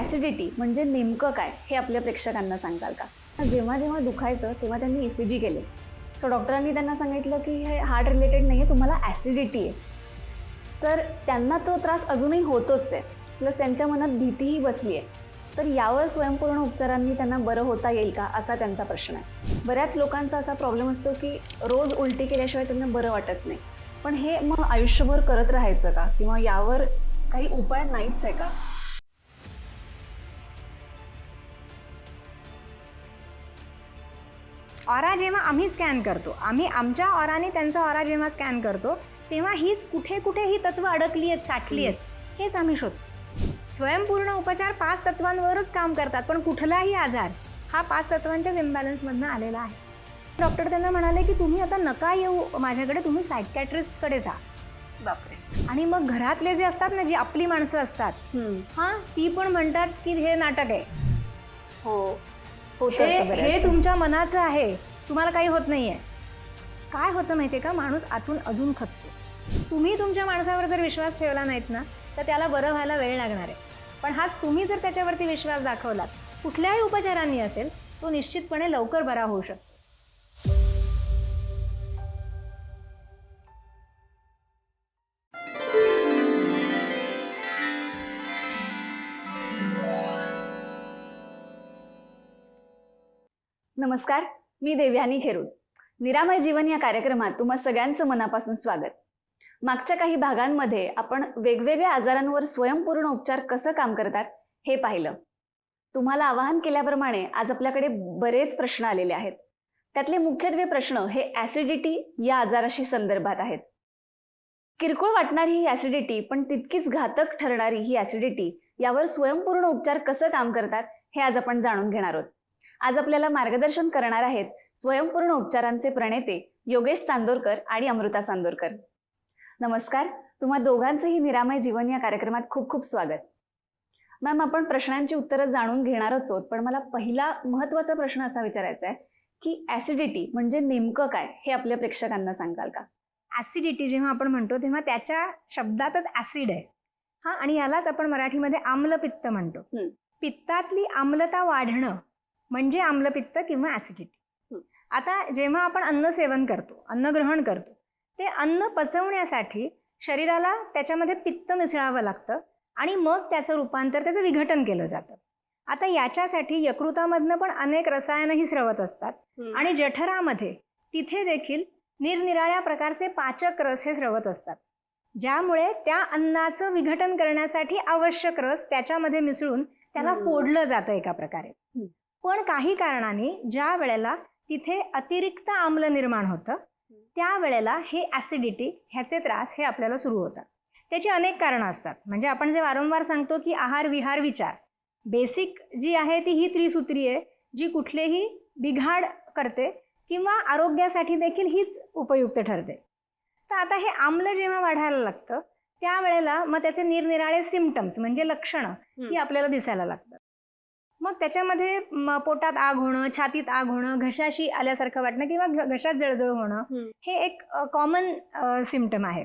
Acidity म्हणजे नेमकं काय हे आपल्या प्रेक्षकांना सांगाल का? जेव्हा जेव्हा दुखायचं तेव्हा त्यांनी ई सी जी केले. सो डॉक्टरांनी त्यांना सांगितलं की हे हार्ट रिलेटेड नाही आहे तुम्हाला ॲसिडिटी आहे. तर त्यांना तो त्रास अजूनही होतोच आहे. प्लस त्यांच्या मनात भीतीही बसली आहे. तर यावर स्वयंपूर्ण उपचारांनी त्यांना बरं होता येईल का असा त्यांचा प्रश्न आहे. बऱ्याच लोकांचा असा प्रॉब्लेम असतो की रोज उलटी केल्याशिवाय त्यांना बरं वाटत नाही. पण हे मग आयुष्यभर करत राहायचं का? किंवा यावर काही उपाय नाहीच आहे का? ऑरा जेव्हा आम्ही स्कॅन करतो आम्ही आमच्या ऑराने त्यांचा ऑरा जेव्हा स्कॅन करतो तेव्हा हीच कुठे कुठे ही तत्व अडकली आहेत साठली आहेत हेच आम्ही शोधतो. स्वयंपूर्ण उपचार पाच तत्वांवरच काम करतात पण कुठलाही आजार हा पाच तत्वांच्याच इम्बॅलन्समधनं आलेला आहे. डॉक्टर त्यांना म्हणाले की तुम्ही आता नका येऊ माझ्याकडे तुम्ही सायकॅट्रिस्टकडे जा. बापरे. आणि मग घरातले जे असतात ना जी आपली माणसं असतात हां ती पण म्हणतात की हे नाटक आहे. हो. हे बऱ्याचदा. हे तुमच्या मनाचं आहे. तुम्हाला काही होत नाहीये. काय होतं माहितीये का? माणूस आतून अजून खचतो. तुम्ही तुमच्या माणसावर जर विश्वास ठेवला नाहीत ना तर त्याला बरं व्हायला वेळ लागणार आहे. पण हाच तुम्ही जर त्याच्यावरती विश्वास दाखवलात कुठल्याही उपचारांनी असेल तो निश्चितपणे लवकर बरा होऊ शकतो. नमस्कार मी देव्यानी खेरूड निरामय जीवन या कार्यक्रमात तुम्हा सगळ्यांचं मनापासून स्वागत. मागच्या काही भागांमध्ये आपण वेगवेगळ्या आजारांवर स्वयंपूर्ण उपचार कसं काम करतात हे पाहिलं. तुम्हाला आवाहन केल्याप्रमाणे आज आपल्याकडे बरेच प्रश्न आलेले आहेत. त्यातले मुख्यत्वे प्रश्न हे ॲसिडिटी या आजाराशी संदर्भात आहेत. किरकोळ वाटणारी ही ॲसिडिटी पण तितकीच घातक ठरणारी ही ॲसिडिटी यावर स्वयंपूर्ण उपचार कसं काम करतात हे आज आपण जाणून घेणार आहोत. आज आपल्याला मार्गदर्शन करणार आहेत स्वयंपूर्ण उपचारांचे प्रणेते योगेश चांदोरकर आणि अमृता चांदोरकर. नमस्कार तुम्हा दोघांचंही निरामय जीवन या कार्यक्रमात खूप खूप स्वागत. मॅम आपण प्रश्नांची उत्तरं जाणून घेणारच आहोत पण मला पहिला महत्त्वाचा प्रश्न असा विचारायचा आहे की ॲसिडिटी म्हणजे नेमकं काय हे आपल्या प्रेक्षकांना सांगाल का? ऍसिडिटी जेव्हा आपण म्हणतो तेव्हा त्याच्या शब्दातच ऍसिड आहे. हा आणि यालाच आपण मराठीमध्ये आम्लपित्त म्हणतो. पित्तातली आम्लता वाढणं म्हणजे आम्लपित्त किंवा ऍसिडिटी. आता जेव्हा आपण अन्न सेवन करतो अन्न ग्रहण करतो ते अन्न पचवण्यासाठी शरीराला त्याच्यामध्ये पित्त मिसळावं लागतं आणि मग त्याचं रूपांतर त्याचं विघटन केलं जातं आता याच्यासाठी यकृतामधनं पण अनेक रसायनही स्रवत असतात आणि जठरामध्ये तिथे देखील निरनिराळ्या प्रकारचे पाचक रस हे स्रवत असतात ज्यामुळे त्या अन्नाचं विघटन करण्यासाठी आवश्यक रस त्याच्यामध्ये मिसळून त्याला. फोडलं जातं एका प्रकारे. पण काही कारणाने ज्या वेळेला तिथे अतिरिक्त आम्ल निर्माण होतं त्या वेळेला हे ॲसिडिटी ह्याचे त्रास हे आपल्याला सुरू होतात. त्याची अनेक कारणं असतात. म्हणजे आपण जे वारंवार सांगतो की आहार विहार विचार. बेसिक जी आहे ती ही त्रिसूत्री आहे जी कुठलेही बिघाड करते किंवा आरोग्यासाठी देखील हीच उपयुक्त ठरते. तर आता हे आम्ल जेव्हा वाढायला लागतं त्यावेळेला मग त्याचे निरनिराळे सिमटम्स म्हणजे लक्षणं ही आपल्याला दिसायला लागतात. मग त्याच्यामध्ये पोटात आग होणं छातीत आग होणं घशाशी आल्यासारखं वाटणं किंवा घ- घशात जळजळ होणं. हे एक कॉमन सिमटम आहे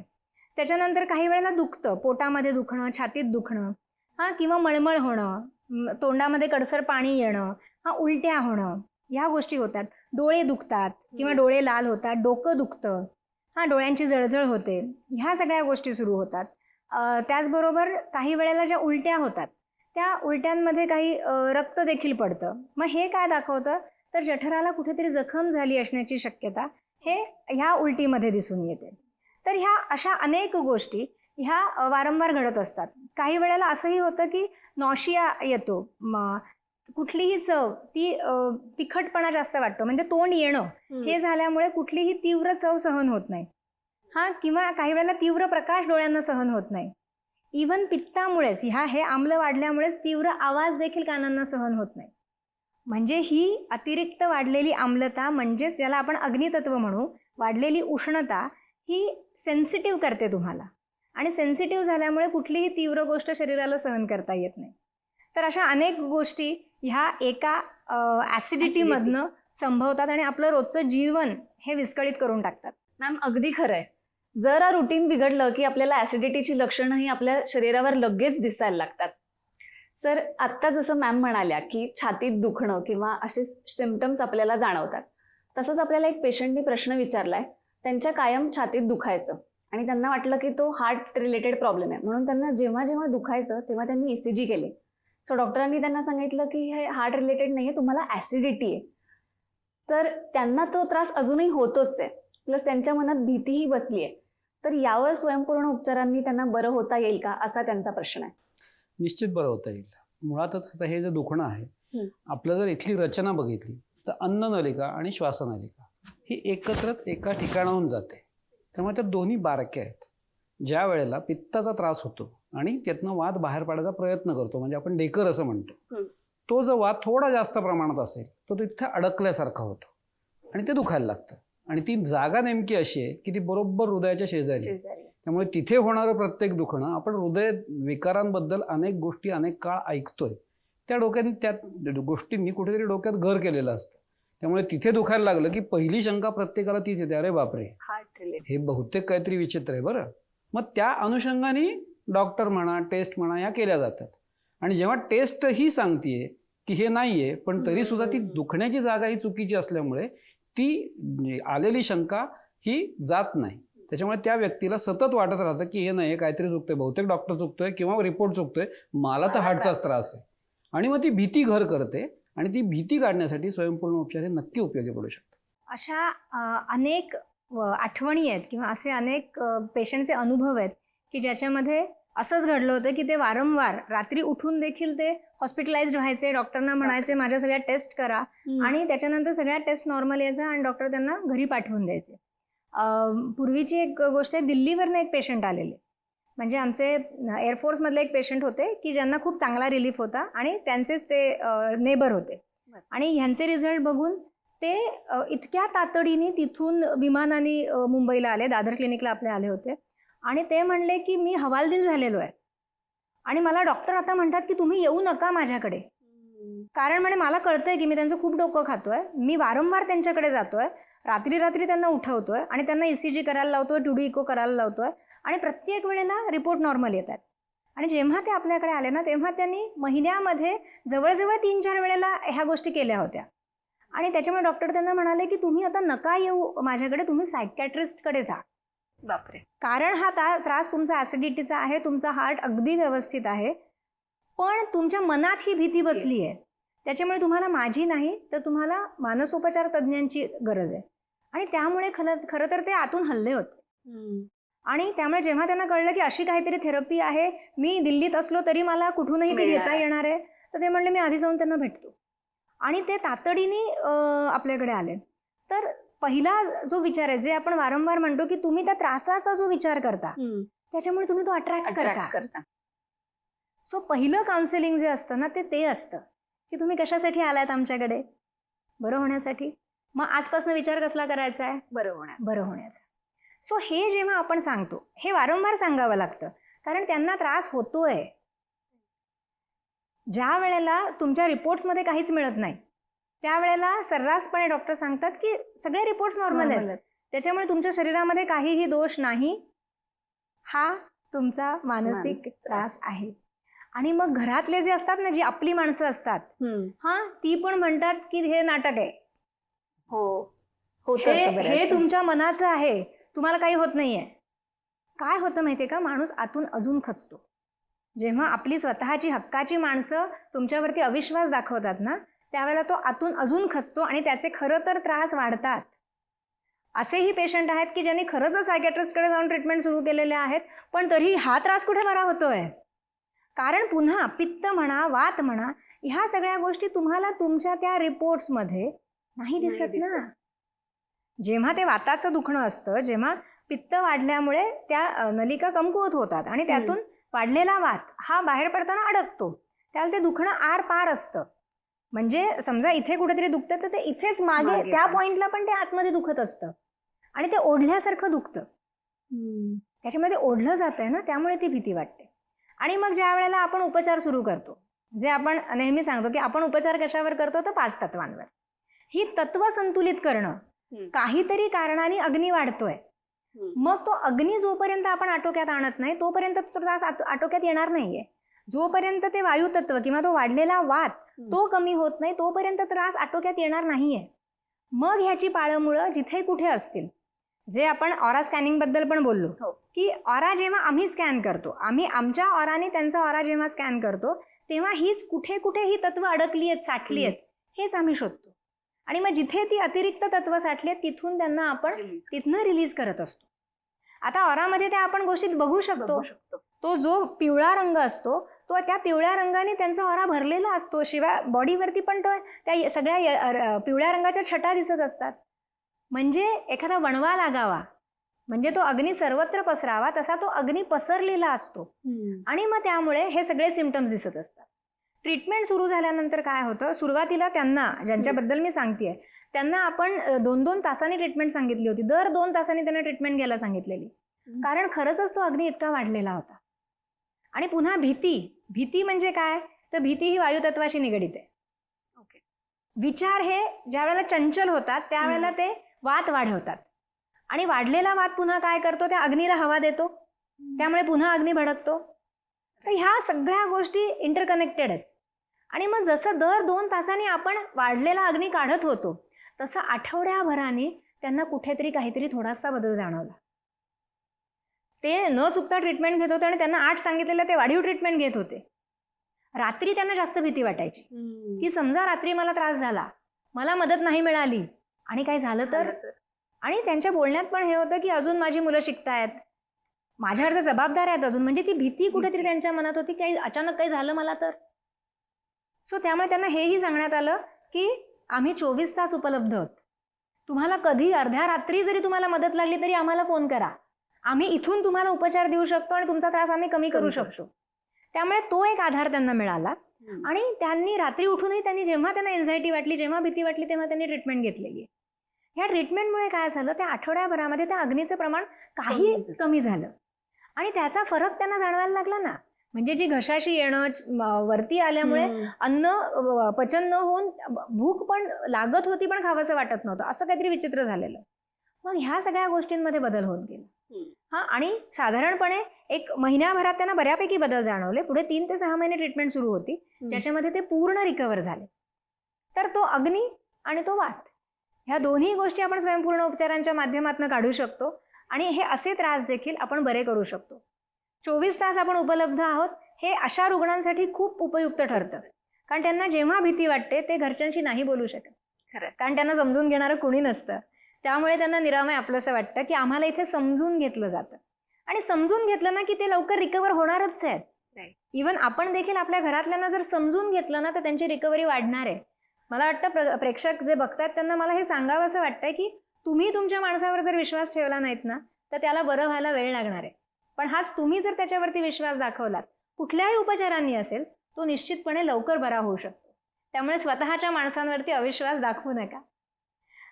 त्याच्यानंतर काही वेळेला दुखतं पोटामध्ये दुखणं छातीत दुखणं हां किंवा मळमळ होणं तोंडामध्ये कडसर पाणी येणं हा उलट्या होणं ह्या गोष्टी होतात डोळे दुखतात किंवा. डोळे लाल होतात डोकं दुखतं हां डोळ्यांची जळजळ होते ह्या सगळ्या गोष्टी सुरू होतात त्याचबरोबर काही वेळेला ज्या उलट्या होतात त्या उलट्यांमध्ये काही रक्त देखील पडतं. मग हे काय दाखवतं? तर जठराला कुठेतरी जखम झाली असण्याची शक्यता हे ह्या उलटीमध्ये दिसून येते. तर ह्या अशा अनेक गोष्टी ह्या वारंवार घडत असतात. काही वेळेला असंही होतं की नॉशिया येतो. कुठलीही चव ती तिखटपणा जास्त वाटतो. म्हणजे तोंड येणं हे झाल्यामुळे कुठलीही तीव्र चव सहन होत नाही. हां किंवा काही वेळेला तीव्र प्रकाश डोळ्यांना सहन होत नाही. इवन पित्तामुळेच ह्या हे आम्ल वाढल्यामुळेच तीव्र आवाज देखील कानांना सहन होत नाही. म्हणजे ही अतिरिक्त वाढलेली आम्लता म्हणजेच ज्याला आपण अग्नितत्व म्हणू वाढलेली उष्णता ही सेन्सिटिव्ह करते तुम्हाला. आणि सेन्सिटिव्ह झाल्यामुळे कुठलीही तीव्र गोष्ट शरीराला सहन करता येत नाही. तर अशा अनेक गोष्टी ह्या एका ॲसिडिटीमधनं संभवतात आणि आपलं रोजचं जीवन हे विस्कळीत करून टाकतात. मॅम अगदी खरं आहे जरा रुटीन बिघडलं की आपल्याला ॲसिडिटीची लक्षणंही आपल्या शरीरावर लगेच दिसायला लागतात. सर आत्ता जसं मॅम म्हणाल्या की छातीत दुखणं किंवा असे सिमटम्स आपल्याला जाणवतात तसंच आपल्याला एक पेशंटने प्रश्न विचारलाय त्यांच्या कायम छातीत दुखायचं आणि त्यांना वाटलं की तो हार्ट रिलेटेड प्रॉब्लेम आहे. म्हणून त्यांना जेव्हा जेव्हा दुखायचं तेव्हा त्यांनी ईसीजी केले. सो डॉक्टरांनी त्यांना सांगितलं की हे हार्ट रिलेटेड नाही आहे तुम्हाला ॲसिडिटी आहे. तर त्यांना तो त्रास अजूनही होतोच आहे. प्लस त्यांच्या मनात भीतीही बसली आहे तर यावर स्वयंपूर्ण उपचारांनी त्यांना बरं होता येईल का? असा त्यांचा प्रश्न आहे. निश्चित बरं होता येईल. मुळातच आता हे जे दुखणं आहे. आपलं जर इथली रचना बघितली तर अन्ननलिका आणि श्वासनलिका ही एकत्रच एका ठिकाणाहून जाते. त्यामुळे त्या दोन्ही बारक्या आहेत. ज्या वेळेला पित्ताचा त्रास होतो आणि त्यातनं वाद बाहेर पाडायचा प्रयत्न करतो म्हणजे आपण डेकर असं म्हणतो. तो जर वाद थोडा जास्त प्रमाणात असेल तर तो इथे अडकल्यासारखा होतो आणि ते दुखायला लागतं. आणि ती जागा नेमकी अशी आहे की ती बरोबर हृदयाच्या शेजारी आहे. त्यामुळे तिथे होणारं प्रत्येक दुखणं आपण हृदय विकारांबद्दल अनेक गोष्टी अनेक काळ ऐकतोय. त्या डोक्यात त्या गोष्टींनी कुठेतरी डोक्यात घर केलेलं असतं. त्यामुळे तिथे दुखायला लागलं की पहिली शंका प्रत्येकाला तीच येते अरे बापरे. हे बहुतेक काहीतरी विचित्र आहे बरं. मग त्या अनुषंगाने डॉक्टर म्हणा टेस्ट म्हणा या केल्या जातात. आणि जेव्हा टेस्ट ही सांगतेय की हे नाहीये पण तरी सुद्धा ती दुखण्याची जागा ही चुकीची असल्यामुळे ती आलेली शंका ही जात नाही. त्याच्यामुळे त्या व्यक्तीला सतत वाटत राहतं की हे नाही हे काहीतरी चुकतंय बहुतेक डॉक्टर चुकतोय किंवा रिपोर्ट चुकतोय मला तर हार्टचाच त्रास आहे. आणि मग ती भीती घर करते आणि ती भीती काढण्यासाठी स्वयंपूर्ण उपचार हे नक्की उपयोगी पडू शकतात. अशा अनेक आठवणी आहेत किंवा असे अनेक पेशंटचे अनुभव आहेत की ज्याच्यामध्ये असंच घडलं होतं की ते वारंवार रात्री उठून देखील ते हॉस्पिटलाइज्ड व्हायचे डॉक्टरना म्हणायचे माझ्या सगळ्या टेस्ट करा. आणि त्याच्यानंतर सगळ्या टेस्ट नॉर्मल यायचा आणि डॉक्टर त्यांना घरी पाठवून द्यायचे. पूर्वीची एक गोष्ट आहे दिल्लीवरनं एक पेशंट आलेले. म्हणजे आमचे एअरफोर्समधले एक पेशंट होते की ज्यांना खूप चांगला रिलीफ होता आणि त्यांचेच ते नेबर होते. आणि ह्यांचे रिझल्ट बघून ते इतक्या तातडीने तिथून विमानाने मुंबईला आले दादर क्लिनिकला आपले आले होते. आणि ते म्हणले की मी हवालदिल झालेलो आहे. आणि मला डॉक्टर आता म्हणतात की तुम्ही येऊ नका माझ्याकडे. कारण म्हणे मला कळतंय की मी त्यांचं खूप डोकं खातोय. मी वारंवार त्यांच्याकडे जातोय. रात्री रात्री त्यांना उठवतोय आणि त्यांना ई सी जी करायला लावतोय टू डी इको करायला लावतोय. आणि प्रत्येक वेळेला रिपोर्ट नॉर्मल येतात. आणि जेव्हा ते आपल्याकडे आले ना तेव्हा त्यांनी महिन्यामध्ये जवळजवळ तीन चार वेळेला ह्या गोष्टी केल्या होत्या. आणि त्याच्यामुळे डॉक्टर त्यांना म्हणाले की तुम्ही आता नका येऊ माझ्याकडे तुम्ही सायकॅट्रिस्टकडे जा. बापरे. कारण हा त्रास तुमचा ॲसिडिटीचा आहे तुमचा हार्ट अगदी व्यवस्थित आहे. पण तुमच्या मनात ही भीती बसली आहे. त्याच्यामुळे तुम्हाला माझी नाही तर तुम्हाला मानसोपचार तज्ज्ञांची गरज आहे. आणि त्यामुळे खरं खरं तर ते आतून हल्ले होते. आणि त्यामुळे जेव्हा त्यांना कळलं की अशी काहीतरी थेरपी आहे मी दिल्लीत असलो तरी मला कुठूनही ती घेता. येणार आहे तर ते म्हणले मी आधी जाऊन त्यांना भेटतो. आणि ते तातडीने आपल्याकडे आले. तर पहिला जो विचार आहे जे आपण वारंवार म्हणतो की तुम्ही त्या त्रासाचा जो विचार करता त्याच्यामुळे तुम्ही तो अट्रॅक्ट करता. सो पहिलं काउन्सिलिंग जे असतं ना ते ते असतं. की तुम्ही कशासाठी आलात आमच्याकडे? बरं होण्यासाठी? मग आजपासून विचार कसला करायचा आहे? बरं होणार बरं होण्याचा. सो हे जेव्हा आपण सांगतो हे वारंवार सांगावं लागतं. कारण त्यांना त्रास होतोय. ज्या वेळेला तुमच्या रिपोर्ट्समध्ये काहीच मिळत नाही त्यावेळेला सर्रासपणे डॉक्टर सांगतात की सगळे रिपोर्ट्स नॉर्मल आहेत. त्याच्यामुळे तुमच्या शरीरामध्ये काहीही दोष नाही. हा तुमचा मानसिक त्रास. आहे. आणि मग घरातले जे असतात ना जी आपली माणसं असतात हा ती पण म्हणतात की हे नाटक आहे. हो. होतं हे हे. तुमच्या मनाचं आहे. तुम्हाला काही होत नाहीये. काय होतं माहितीये का? माणूस आतून अजून खचतो. जेव्हा आपली स्वतःची हक्काची माणसं तुमच्यावरती अविश्वास दाखवतात ना त्यावेळेला तो आतून अजून खचतो आणि त्याचे खरं तर त्रास वाढतात. असेही पेशंट आहेत की ज्यांनी खरंच सायकॅट्रिस्टकडे जाऊन ट्रीटमेंट सुरू केलेले आहेत पण तरी हा त्रास कुठे बरा होतोय? कारण पुन्हा पित्त म्हणा वात म्हणा ह्या सगळ्या गोष्टी तुम्हाला तुमच्या त्या रिपोर्ट्समध्ये नाही नाही दिसत. ना. जेव्हा ते वाताचं दुखणं असतं जेव्हा पित्त वाढल्यामुळे त्या नलिका कमकुवत होतात आणि त्यातून वाढलेला वात हा बाहेर पडताना अडकतो. त्याला ते दुखणं आर पार असतं. म्हणजे समजा इथे कुठेतरी दुखतं तर ते इथेच मागे मागे त्या पण. पॉइंटला पण ते आतमध्ये दुखत असतं. आणि ते ओढल्यासारखं दुखतं. त्याच्यामुळे ते ओढलं जात आहे ना त्यामुळे ती भीती वाटते. आणि मग ज्या वेळेला आपण उपचार सुरू करतो जे आपण नेहमी सांगतो की आपण उपचार कशावर करतो तर पाच तत्वांवर. ही तत्व संतुलित करणं. काहीतरी कारणाने अग्नी वाढतोय. मग तो अग्नी जोपर्यंत आपण आटोक्यात आणत नाही तोपर्यंत तो त्रास आटो- आटोक्यात येणार नाहीये. जोपर्यंत ते वायुतत्व किंवा तो वाढलेला वात तो कमी होत नाही तोपर्यंत त्रास आटोक्यात येणार नाहीये. मग ह्याची पाळंमुळं जिथे कुठे असतील. जे आपण ऑरा स्कॅनिंगबद्दल पण बोललो हो. की ऑरा जेव्हा आम्ही स्कॅन करतो आम्ही आमच्या ऑराने त्यांचा ऑरा जेव्हा स्कॅन करतो तेव्हा हीच कुठे कुठे ही तत्व अडकली आहेत साठली आहेत हेच आम्ही शोधतो. आणि मग जिथे ती अतिरिक्त तत्व साठली आहेत तिथून त्यांना आपण तिथनं रिलीज करत असतो. आता ऑरामध्ये त्या आपण गोष्टीत बघू शकतो. बघू शकतो. तो जो पिवळा रंग असतो तो त्या पिवळ्या रंगाने त्यांचा ऑरा भरलेला असतो. शिवाय बॉडीवरती पण तो त्या सगळ्या पिवळ्या रंगाच्या छटा दिसत असतात. म्हणजे एखादा वणवा लागावा म्हणजे तो अग्नी सर्वत्र पसरावा तसा तो अग्नी पसरलेला असतो. आणि मग त्यामुळे हे सगळे सिमटम्स दिसत असतात. ट्रीटमेंट सुरू झाल्यानंतर काय होतं? सुरुवातीला त्यांना ज्यांच्याबद्दल मी सांगतेय त्यांना आपण दोन दोन तासांनी ट्रीटमेंट सांगितली होती. दर दोन तासांनी त्यांना ट्रीटमेंट घ्यायला सांगितलेली. कारण खरंच तो अग्नी इतका वाढलेला होता. आणि पुन्हा भीती. भीती म्हणजे काय? तर भीती ही वायुतत्वाशी निगडीत आहे. ओके. विचार हे ज्या वेळेला चंचल होतात त्यावेळेला ते वात वाढवतात. आणि वाढलेला वात पुन्हा काय करतो? त्या अग्नीला हवा देतो. त्यामुळे पुन्हा अग्नी भडकतो. तर ह्या सगळ्या गोष्टी इंटरकनेक्टेड आहेत. आणि मग जसं दर दोन तासांनी आपण वाढलेला अग्नी काढत होतो तसं आठवड्याभराने त्यांना कुठेतरी काहीतरी थोडासा बदल जाणवला. ते न चुकता ट्रीटमेंट घेत होते आणि त्यांना आठ सांगितलेलं ते वाढीव ट्रीटमेंट घेत होते. रात्री त्यांना जास्त भीती वाटायची. की समजा रात्री मला त्रास झाला मला मदत नाही मिळाली आणि काय झालं तर? आणि त्यांच्या बोलण्यात पण हे होतं की अजून माझी मुलं शिकतायत. माझ्यावरच्या जबाबदार आहेत अजून. म्हणजे ती भीती कुठेतरी त्यांच्या मनात होती काही अचानक काही झालं मला तर? सो त्यामुळे त्यांना हेही सांगण्यात आलं की आम्ही चोवीस तास उपलब्ध आहोत. तुम्हाला कधी अर्ध्या रात्री जरी तुम्हाला मदत लागली तरी आम्हाला फोन करा. आम्ही इथून तुम्हाला उपचार देऊ शकतो आणि तुमचा त्रास आम्ही कमी करू शकतो. त्यामुळे तो एक आधार त्यांना मिळाला. आणि त्यांनी रात्री उठूनही त्यांनी जेव्हा त्यांना एन्झायटी वाटली जेव्हा भीती वाटली तेव्हा त्यांनी ट्रीटमेंट घेतलेली आहे. ह्या ट्रीटमेंटमुळे काय झालं त्या आठवड्याभरामध्ये त्या अग्नीचं प्रमाण काही कमी झालं. आणि त्याचा फरक त्यांना जाणवायला लागला ना. म्हणजे जी घशाशी येणं वरती आल्यामुळे अन्न पचन न होऊन भूक पण लागत होती पण खावंसं वाटत नव्हतं. असं काहीतरी विचित्र झालेलं. मग ह्या सगळ्या गोष्टींमध्ये बदल होत गेला. हा आणि साधारणपणे एक महिन्याभरात त्यांना बऱ्यापैकी बदल जाणवले. पुढे तीन ते सहा महिने ट्रीटमेंट सुरू होती. ज्याच्यामध्ये ते पूर्ण रिकवर झाले. तर तो अग्नी आणि तो वात ह्या दोन्ही गोष्टी आपण स्वयंपूर्ण उपचारांच्या माध्यमातून काढू शकतो. आणि हे असे त्रास देखील आपण बरे करू शकतो. चोवीस तास आपण उपलब्ध आहोत हे अशा रुग्णांसाठी खूप उपयुक्त ठरतं. कारण त्यांना जेव्हा भीती वाटते ते घरच्यांशी नाही बोलू शकत. खरं. कारण त्यांना समजून घेणारं कुणी नसतं. त्यामुळे त्यांना निरामय आपलंसं वाटतं की आम्हाला इथे समजून घेतलं जातं. आणि समजून घेतलं ना की ते लवकर रिकवर होणारच आहेत. इवन आपण देखील आपल्या घरातल्यांना जर समजून घेतलं ना तर त्यांची रिकव्हरी वाढणार आहे. मला वाटतं प्र प्रेक्षक जे बघतात त्यांना मला हे सांगावं असं वाटतंय की तुम्ही तुमच्या माणसावर जर विश्वास ठेवला नाहीत ना तर त्याला बरं व्हायला वेळ लागणार आहे. पण हाच तुम्ही जर त्याच्यावरती विश्वास दाखवलात कुठल्याही उपचारांनी असेल तो निश्चितपणे लवकर बरा होऊ शकतो. त्यामुळे स्वतःच्या माणसांवरती अविश्वास दाखवू नका.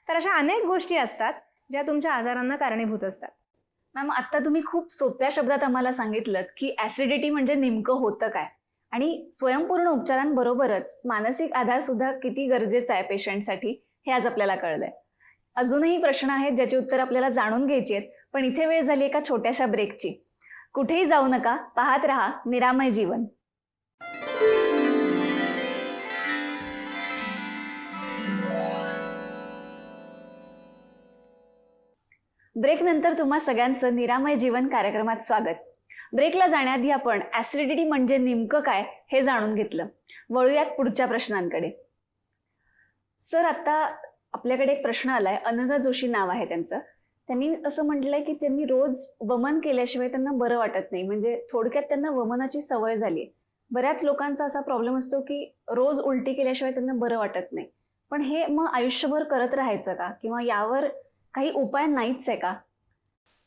तर अशा अनेक गोष्टी असतात ज्या तुमच्या आजारांना कारणीभूत असतात. मॅम आता तुम्ही खूप सोप्या शब्दात आम्हाला सांगितलं की ऍसिडिटी म्हणजे नेमकं होतं काय? आणि स्वयंपूर्ण उपचारांबरोबरच मानसिक आधार सुद्धा किती गरजेचा आहे पेशंटसाठी हे आज आपल्याला कळलंय. अजूनही प्रश्न आहेत ज्याची उत्तर आपल्याला जाणून घ्यायची आहेत पण इथे वेळ झाली एका छोट्याशा ब्रेकची कुठेही जाऊ नका पाहत रहा निरामय जीवन. ब्रेक नंतर तुम्हा सगळ्यांचं निरामय जीवन कार्यक्रमात स्वागत. ब्रेकला जाण्याआधी आपण ऍसिडिटी म्हणजे नेमकं काय हे जाणून घेतलं. वळूयात पुढच्या प्रश्नांकडे. सर आता आपल्याकडे एक प्रश्न आलाय. अनघा जोशी नाव आहे त्यांचं. त्यांनी असं म्हटलंय की त्यांनी रोज वमन केल्याशिवाय त्यांना बरं वाटत नाही. म्हणजे थोडक्यात त्यांना वमनाची सवय झाली बऱ्याच लोकांचा असा प्रॉब्लेम असतो की रोज उलटी केल्याशिवाय त्यांना बरं वाटत नाही. पण हे मग आयुष्यभर करत राहायचं का? किंवा यावर काही उपाय नाहीच आहे का?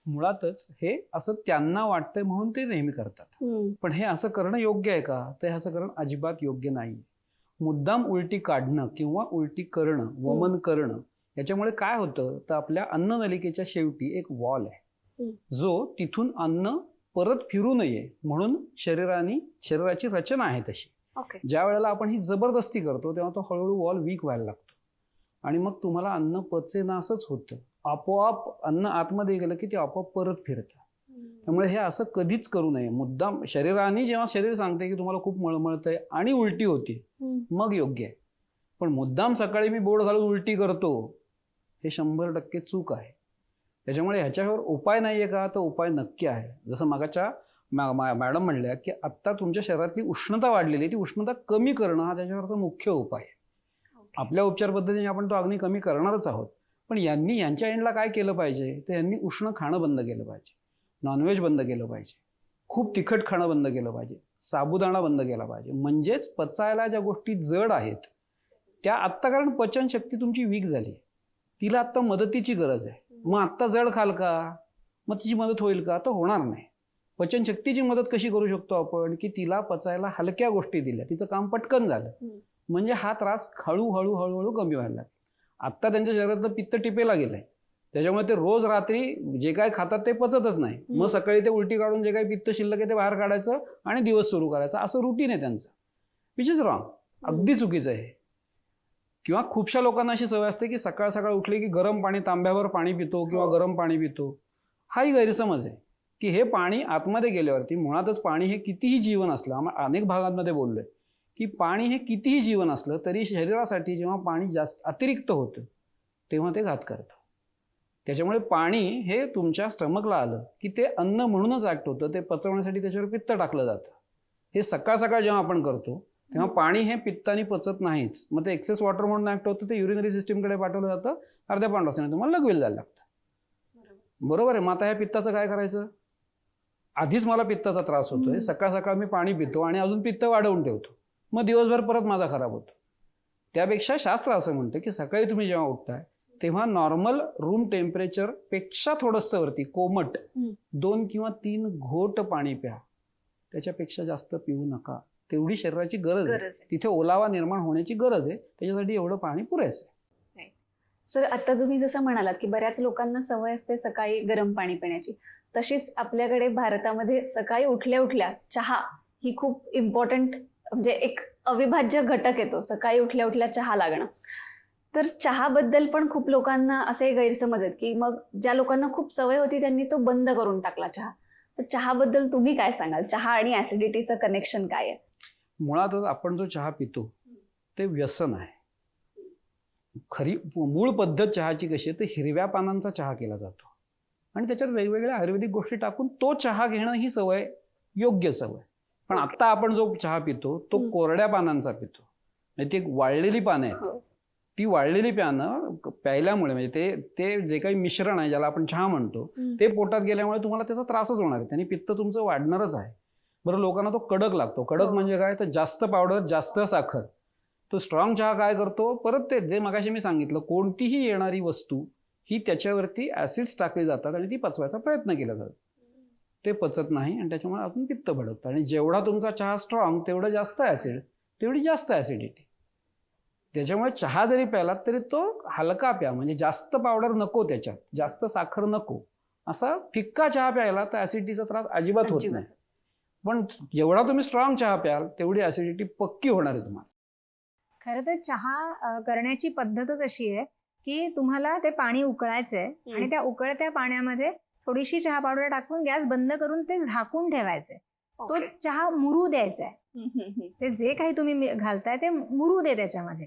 मुळातच हे असं त्यांना वाटतंय म्हणून ते नेहमी करतात. पण हे असं करणं योग्य आहे का? तर हे असं करणं अजिबात योग्य नाही. मुद्दाम उलटी काढणं किंवा उलटी करणं वमन करणं याच्यामुळे काय होतं? तर आपल्या अन्ननलिकेच्या शेवटी एक वॉल आहे. जो तिथून अन्न परत फिरू नये म्हणून शरीराने शरीराची रचना आहे तशी. ओके ज्या वेळेला आपण ही जबरदस्ती करतो तेव्हा तो हळूहळू वॉल वीक व्हायला लागतो. आणि मग तुम्हाला अन्न पचेनासंच होतं. आपोआप अन्न आतमध्ये गेलं की ते आपोआप परत फिरतं. त्यामुळे हे असं कधीच करू नये. मुद्दाम शरीराने जेव्हा शरीर सांगते की तुम्हाला खूप मळमळतंय आणि उलटी होती मग योग्य आहे. पण मुद्दाम सकाळी मी बोर्ड घालून उलटी करतो हे शंभर टक्के चूक आहे. त्याच्यामुळे ह्याच्यावर उपाय नाही आहे का? तर उपाय नक्की आहे. जसं मागाच्या मॅडम म्हणल्या की आत्ता तुमच्या शरीरातली उष्णता वाढलेली आहे ती उष्णता कमी करणं हा त्याच्यावरचा मुख्य उपाय आहे. आपल्या उपचार पद्धतीने आपण तो अग्नी कमी करणारच आहोत. पण यांनी यांच्या एंडला काय केलं पाहिजे? तर यांनी उष्ण खाणं बंद केलं पाहिजे. नॉनव्हेज बंद केलं पाहिजे. खूप तिखट खाणं बंद केलं पाहिजे. साबुदाणा बंद केला पाहिजे. म्हणजेच पचायला ज्या गोष्टी जड आहेत त्या आत्ता कारण पचनशक्ती तुमची वीक झाली तिला आत्ता मदतीची गरज आहे. मग आत्ता जड खाल का? मग तिची मदत होईल का? तर होणार नाही. पचनशक्तीची मदत कशी करू शकतो आपण? की तिला पचायला हलक्या गोष्टी दिल्या. तिचं काम पटकन झालं. म्हणजे हा त्रास हळूहळू हळूहळू कमी व्हायला लागला. आत्ता त्यांच्या शरीरातलं पित्त टिपेला गेलंय. त्याच्यामुळे ते रोज रात्री जे काय खातात ते पचतच नाही. मग. सकाळी ते उलटी काढून जे काही पित्त शिल्लक आहे ते बाहेर काढायचं आणि दिवस सुरू करायचा. असं रुटीन आहे त्यांचं. विच इज रॉंग अगदी चुकीचं आहे. किंवा खूपशा लोकांना अशी सवय असते की सकाळ सकाळ उठली की गरम पाणी तांब्यावर पाणी पितो किंवा हो. गरम पाणी पितो. हाही गैरसमज आहे. की हे पाणी आतमध्ये गेल्यावरती मुळातच पाणी हे कितीही जीवन असलं आम्हा अनेक भागांमध्ये बोललोय. की पाणी हे कितीही जीवन असलं तरी शरीरासाठी जेव्हा पाणी जास्त अतिरिक्त होतं तेव्हा ते घात करतं. त्याच्यामुळे पाणी हे तुमच्या स्टमकला आलं की ते अन्न म्हणूनच ॲक्ट होतं ते पचवण्यासाठी त्याच्यावर पित्त टाकलं जातं. हे सकाळ सकाळ जेव्हा आपण करतो तेव्हा पाणी हे पित्ताने पचत नाहीच. मग ते एक्सेस वॉटर म्हणून ऍक्ट होतं ते युरिनरी सिस्टीमकडे पाठवलं जातं अर्ध्या असताना तुम्हाला लगवेल जायला लागतं. बरोबर. आहे. मग आता ह्या पित्ताचं काय करायचं? आधीच मला पित्ताचा त्रास होतोय. सकाळ सकाळ मी पाणी पितो आणि अजून पित्त वाढवून ठेवतो. मग दिवसभर परत माझा खराब होतो. त्यापेक्षा शास्त्र असं म्हणतं की सकाळी तुम्ही जेव्हा उठताय तेव्हा नॉर्मल रूम टेम्परेचरपेक्षा थोडंसं वरती कोमट. दोन किंवा तीन घोट पाणी प्या. त्याच्यापेक्षा जास्त पिऊ नका. तेवढी शरीराची गरज आहे. गरज आहे. तिथे ओलावा निर्माण होण्याची गरज आहे. त्याच्यासाठी एवढं पाणी पुरेसं आहे. सर आता तुम्ही जसं म्हणालात की बऱ्याच लोकांना सवय असते सकाळी गरम पाणी पिण्याची. तशीच आपल्याकडे भारतामध्ये सकाळी उठल्या उठल्या चहा ही खूप इम्पॉर्टंट म्हणजे एक अविभाज्य घटक येतो सकाळी उठल्या उठल्या चहा लागणं. तर चहाबद्दल पण खूप लोकांना असे गैरसमज आहेत की मग ज्या लोकांना खूप सवय होती त्यांनी तो बंद करून टाकला चहा. तर चहाबद्दल तुम्ही काय सांगाल? चहा आणि ऍसिडिटीचं कनेक्शन काय आहे? मुळातच आपण जो चहा पितो ते व्यसन आहे. खरी मूळ पद्धत चहाची कशी आहे तर हिरव्या पानांचा चहा केला जातो. आणि त्याच्यात वेगवेगळ्या आयुर्वेदिक गोष्टी टाकून तो चहा घेणं ही सवय योग्य सवय. पण आत्ता आपण जो चहा पितो तो. कोरड्या पानांचा पितो. म्हणजे ती वाळलेली पानं आहेत. हो. ती वाळलेली पानं प्यायल्यामुळे म्हणजे ते ते जे काही मिश्रण आहे ज्याला आपण चहा म्हणतो ते पोटात गेल्यामुळे तुम्हाला त्याचा त्रासच होणार आहे. त्याने पित्त तुमचं वाढणारच आहे. बरं लोकांना तो कडक लागतो. कडक हो. म्हणजे काय? तर जास्त पावडर जास्त साखर. तो स्ट्रॉंग चहा काय करतो? परत ते जे मगाशी मी सांगितलं कोणतीही येणारी वस्तू ही त्याच्यावरती ऍसिड्स टाकली जातात आणि ती पचवायचा प्रयत्न केला जातो. ते पचत नाही आणि त्याच्यामुळे अजून पित्त भडकतं. आणि जेवढा तुमचा चहा स्ट्रॉंग तेवढं जास्त ऍसिड तेवढी जास्त ऍसिडिटी त्याच्यामुळे चहा जरी प्यालात तरी तो हलका प्या म्हणजे जास्त पावडर नको त्याच्यात जास्त साखर नको. असा फिक्का चहा प्यायला तर ऍसिडिटीचा त्रास अजिबात होत. नाही. पण जेवढा तुम्ही स्ट्रॉंग चहा प्याल तेवढी ऍसिडिटी पक्की होणार आहे तुम्हाला. खरं तर चहा करण्याची पद्धतच अशी आहे की तुम्हाला ते पाणी उकळायचंय आणि त्या उकळत्या पाण्यामध्ये थोडीशी चहा पावडर टाकून गॅस बंद करून ते झाकून ठेवायचंय तो. चहा मुरू द्यायचा आहे. ते जे काही तुम्ही घालताय ते मुरू दे त्याच्यामध्ये.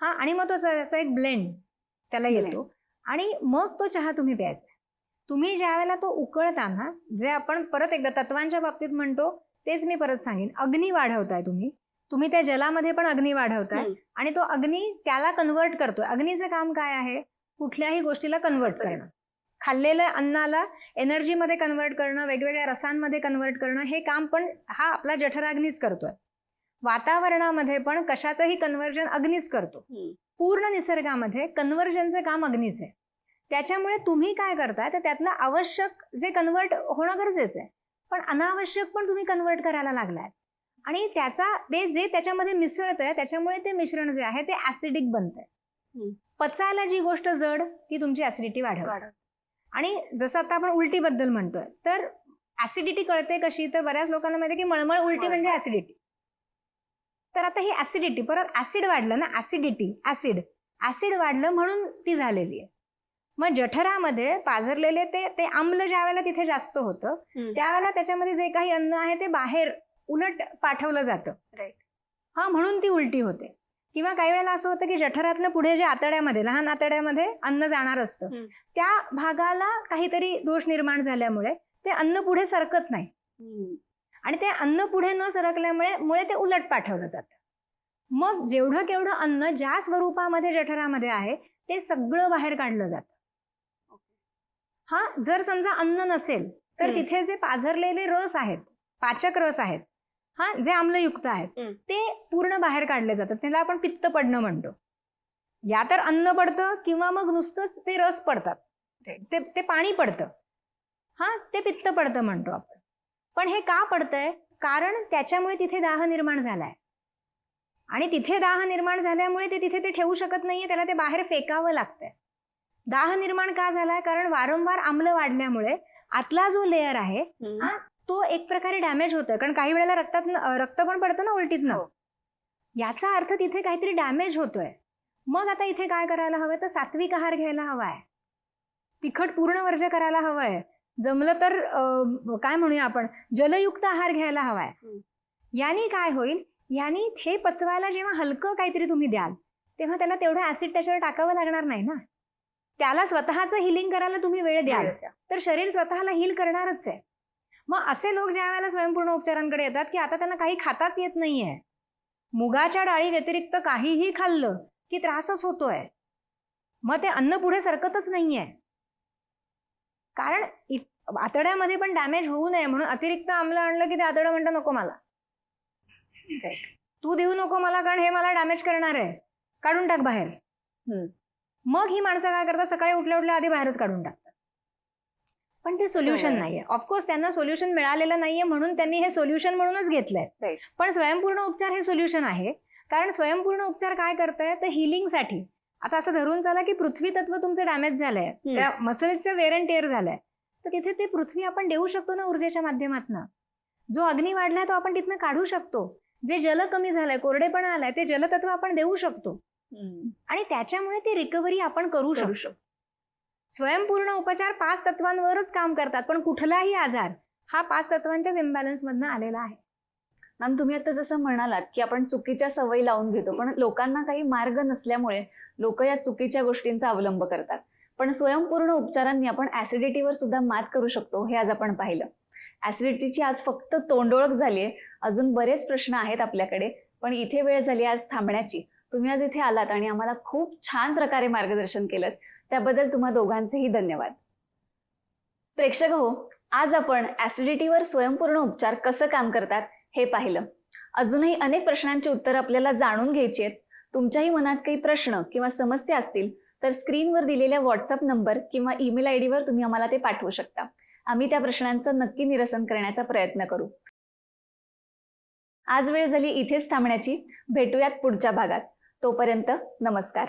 हा आणि मग तो त्याचा एक ब्लेंड त्याला येतो. आणि मग तो चहा तुम्ही प्यायचा. तुम्ही ज्या वेळेला तो उकळताना जे आपण परत एकदा तत्वांच्या बाबतीत म्हणतो तेच मी परत सांगेन. अग्नी वाढवताय तुम्ही. तुम्ही त्या जलामध्ये पण अग्नी वाढवताय. आणि तो अग्नी त्याला कन्वर्ट करतोय. अग्नीचं काम काय आहे? कुठल्याही गोष्टीला कन्वर्ट करणं. खाल्लेल्या अन्नाला एनर्जीमध्ये कन्वर्ट करणं वेगवेगळ्या रसांमध्ये कन्वर्ट करणं हे काम पण हा आपला जठराग्नीच करतोय. वातावरणामध्ये पण कशाचंही कन्वर्जन अग्नीच करतो. पूर्ण निसर्गामध्ये कन्वर्जनचं काम अग्नीच आहे. त्याच्यामुळे तुम्ही काय करताय तर त्यातलं आवश्यक जे कन्वर्ट होणं गरजेचं आहे. पण अनावश्यक पण तुम्ही कन्वर्ट करायला लागलाय. आणि त्याचा ते जे त्याच्यामध्ये मिसळत आहे त्याच्यामुळे ते मिश्रण जे आहे ते ऍसिडिक बनतंय. हम्म. पचायला जी गोष्ट जड ती तुमची ऍसिडिटी वाढवते. आणि जसं आता आपण उलटीबद्दल म्हणतोय तर ऍसिडिटी कळते कशी? तर बऱ्याच लोकांना माहिती की मळमळ उलटी म्हणजे ऍसिडिटी तर आता ही ऍसिडिटी परत ऍसिड वाढलं ना? ऍसिडिटी ऍसिड ऍसिड वाढलं म्हणून ती झालेली आहे. मग जठरामध्ये पाझरलेले ते ते आम्ल ज्या वेळेला तिथे जास्त होतं त्यावेळेला त्याच्यामध्ये जे काही अन्न आहे ते बाहेर उलट पाठवलं जातं. Right. हा म्हणून ती उलटी होते. किंवा काही वेळेला असं होतं की जठरातनं पुढे जे आतड्यामध्ये लहान आतड्यामध्ये अन्न जाणार असतं. त्या भागाला काहीतरी दोष निर्माण झाल्यामुळे ते अन्न पुढे सरकत नाही आणि ते अन्न पुढे न सरकल्यामुळे मुळे ते उलट पाठवलं जातं मग जेवढं केवढं अन्न ज्या स्वरूपामध्ये जठरामध्ये आहे ते सगळं बाहेर काढलं जातं हा जर समजा अन्न नसेल तर. तिथे जे पाझरलेले रस आहेत पाचक रस आहेत हा जे आम्लयुक्त आहेत. ते पूर्ण बाहेर काढले जातात. त्याला आपण पित्त पडणं म्हणतो. या तर अन्न पडतं किंवा मग नुसतंच ते रस पडतात. ते ते पाणी पडतं. हा ते पित्त पडतं म्हणतो आपण. पण हे का पडतंय? कारण त्याच्यामुळे तिथे दाह निर्माण झालाय. आणि तिथे दाह निर्माण झाल्यामुळे ते तिथे ते ठेवू शकत नाहीये त्याला ते बाहेर फेकावं लागतंय. दाह निर्माण का झालाय? कारण वारंवार आम्ल वाढल्यामुळे आतला जो लेअर आहे हा, तो एक प्रकारे डॅमेज होतोय. कारण काही वेळेला रक्तात रक्त पण पडतं ना उलटीतनं हो. याचा अर्थ तिथे काहीतरी डॅमेज होतोय. मग आता इथे काय करायला हवंय? तर सात्विक आहार घ्यायला हवाय. तिखट पूर्ण वर्ज करायला हवंय. जमलं तर काय म्हणूया आपण? जलयुक्त आहार घ्यायला हवाय. यानी काय होईल? यानी हे पचवायला जेव्हा हलकं काहीतरी तुम्ही द्याल तेव्हा त्याला तेवढं ऍसिड त्याच्यावर टाकावं लागणार नाही ना? त्याला स्वतःचं हिलिंग करायला तुम्ही वेळ द्याल. तर शरीर स्वतःला हील करणारच आहे. मग असे लोक ज्या वेळेला स्वयंपूर्ण उपचारांकडे येतात की आता त्यांना काही खाताच येत नाहीये. मुगाच्या डाळी व्यतिरिक्त काहीही खाल्लं की त्रासच होतोय. मग ते अन्न पुढे सरकतच नाहीये. कारण इत- आतड्यामध्ये पण डॅमेज होऊ नये म्हणून अतिरिक्त आम्ल आणलं की ते आतडं म्हणतं नको मला. तू देऊ नको मला कारण हे मला डॅमेज करणार आहे. काढून टाक बाहेर. मग ही माणसं काय करतात? सकाळी उठल्या उठल्या आधी बाहेरच काढून टाकतात. पण ते सोल्युशन बरोबर. नाहीये. ऑफकोर्स त्यांना सोल्युशन मिळालेलं नाहीये म्हणून त्यांनी हे सोल्युशन म्हणूनच घेतलंय. पण स्वयंपूर्ण उपचार हे सोल्युशन आहे. कारण स्वयंपूर्ण उपचार काय करतंय? तर हिलिंगसाठी आता असं धरून चला की पृथ्वी तत्व तुमचं डॅमेज झालंय. त्या मसलचं वेर अँड टेअर झालंय. तर तिथे ते पृथ्वी आपण देऊ शकतो ना ऊर्जेच्या माध्यमातून? जो अग्नी वाढलाय तो आपण तिथनं काढू शकतो. जे जल कमी झालंय कोरडेपणा आलाय ते जलतत्व आपण देऊ शकतो. आणि त्याच्यामुळे ती रिकव्हरी आपण करू शकतो. स्वयंपूर्ण उपचार पाच तत्वांवरच काम करतात पण कुठलाही आजार हा पाच तत्वांच्याच इम्बॅलन्समधनं आलेला आहे. मॅम तुम्ही आता जसं म्हणालात की आपण चुकीच्या सवयी लावून घेतो पण लोकांना काही मार्ग नसल्यामुळे लोक या चुकीच्या गोष्टींचा अवलंब करतात. पण स्वयंपूर्ण उपचारांनी आपण ऍसिडिटीवर सुद्धा मात करू शकतो हे आज आपण पाहिलं. ऍसिडिटीची आज फक्त तोंडोळख झाली आहे अजून बरेच प्रश्न आहेत आपल्याकडे पण इथे वेळ झाली आज थांबण्याची. तुम्ही आज इथे आलात आणि आम्हाला खूप छान प्रकारे मार्गदर्शन केलं त्याबद्दल तुम्हा दोघांचेही धन्यवाद. प्रेक्षक हो आज आपण ऍसिडिटीवर स्वयंपूर्ण उपचार कसं काम करतात हे पाहिलं. अजूनही अनेक प्रश्नांची उत्तर आपल्याला जाणून घ्यायची आहेत. तुमच्याही मनात काही प्रश्न किंवा समस्या असतील तर स्क्रीनवर दिलेल्या व्हॉट्सअप नंबर किंवा ईमेल आय डीवर तुम्ही आम्हाला ते पाठवू शकता. आम्ही त्या प्रश्नांचं नक्की निरसन करण्याचा प्रयत्न करू. आज वेळ झाली इथेच थांबण्याची. भेटूयात पुढच्या भागात. तोपर्यंत नमस्कार.